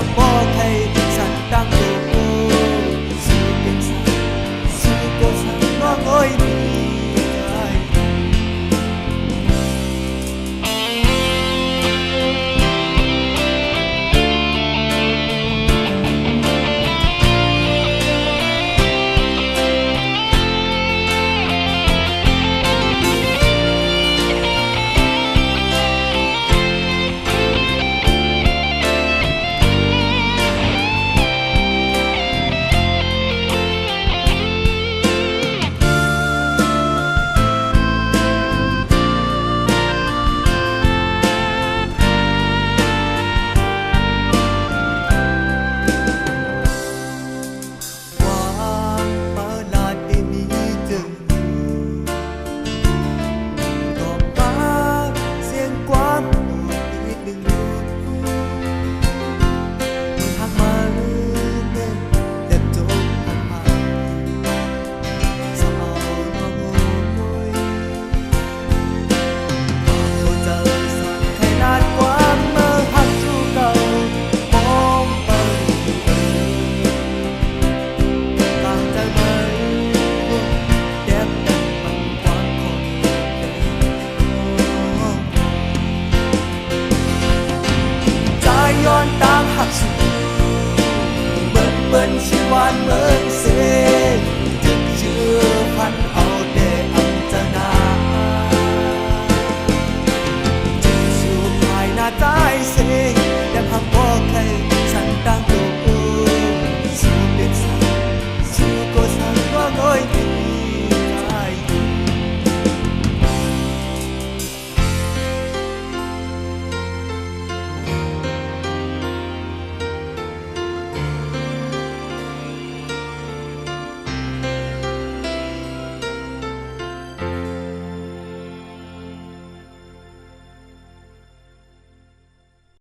I'm more อนตางหักสูเบิ่นเบิ่นชิวานเบิ่นเสจึกเชื่อพัน